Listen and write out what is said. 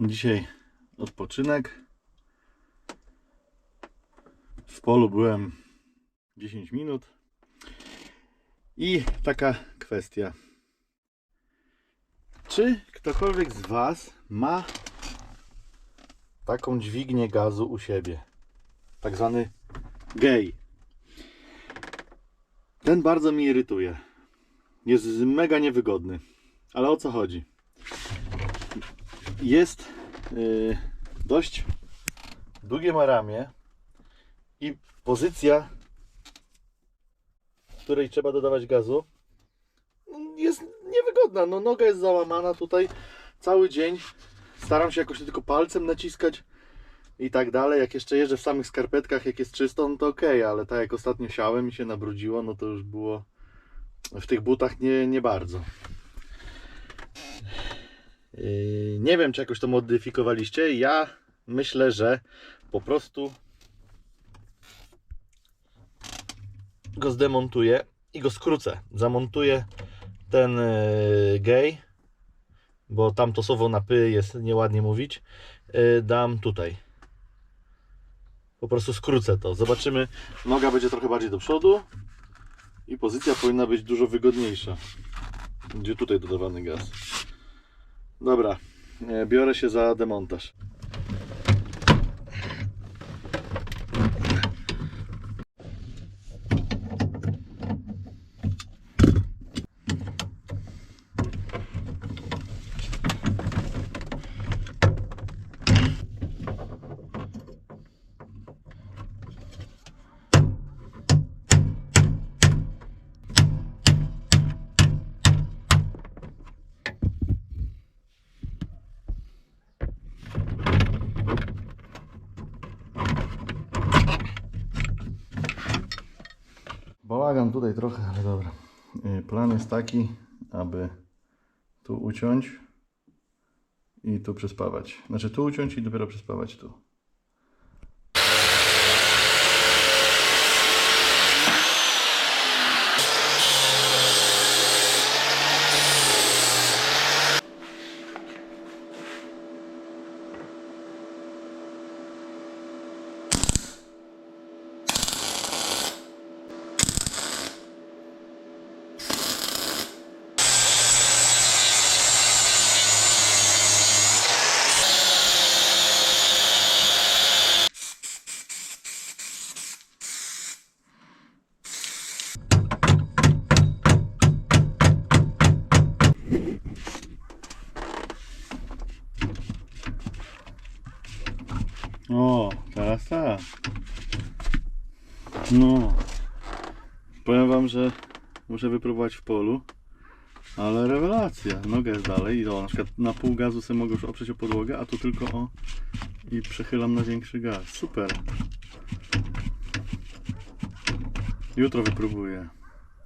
Dzisiaj odpoczynek. W polu byłem 10 minut. I taka kwestia. Czy ktokolwiek z Was ma taką dźwignię gazu u siebie? Tak zwany gej. Ten bardzo mi irytuje. Jest mega niewygodny. Ale o co chodzi? Jest yy, dość długie ma ramię i pozycja, w której trzeba dodawać gazu, jest niewygodna. No, noga jest załamana tutaj cały dzień. Staram się jakoś tylko palcem naciskać i tak dalej. Jak jeszcze jeżdżę w samych skarpetkach, jak jest czysto, no to ok, ale tak jak ostatnio siałem i się nabrudziło, no to już było w tych butach nie, nie bardzo. Yy, Nie wiem, czy jakoś to modyfikowaliście. Ja myślę, że po prostu go zdemontuję i go skrócę. Zamontuję ten yy, gej, bo tam to słowo na py jest nieładnie mówić. Yy, Dam tutaj. Po prostu skrócę to. Zobaczymy. Noga będzie trochę bardziej do przodu i pozycja powinna być dużo wygodniejsza. Gdzie tutaj dodawany gaz. Dobra, e, biorę się za demontaż. Bałagan tutaj trochę, ale dobra. Y, Plan jest taki, aby tu uciąć i tu przyspawać. Znaczy tu uciąć i dopiero przyspawać tu. O, teraz tak. No. Powiem wam, że muszę wypróbować w polu. Ale rewelacja. Noga jest dalej i o, na przykład na pół gazu sobie mogę już oprzeć o podłogę, a tu tylko o i przechylam na większy gaz. Super. Jutro wypróbuję.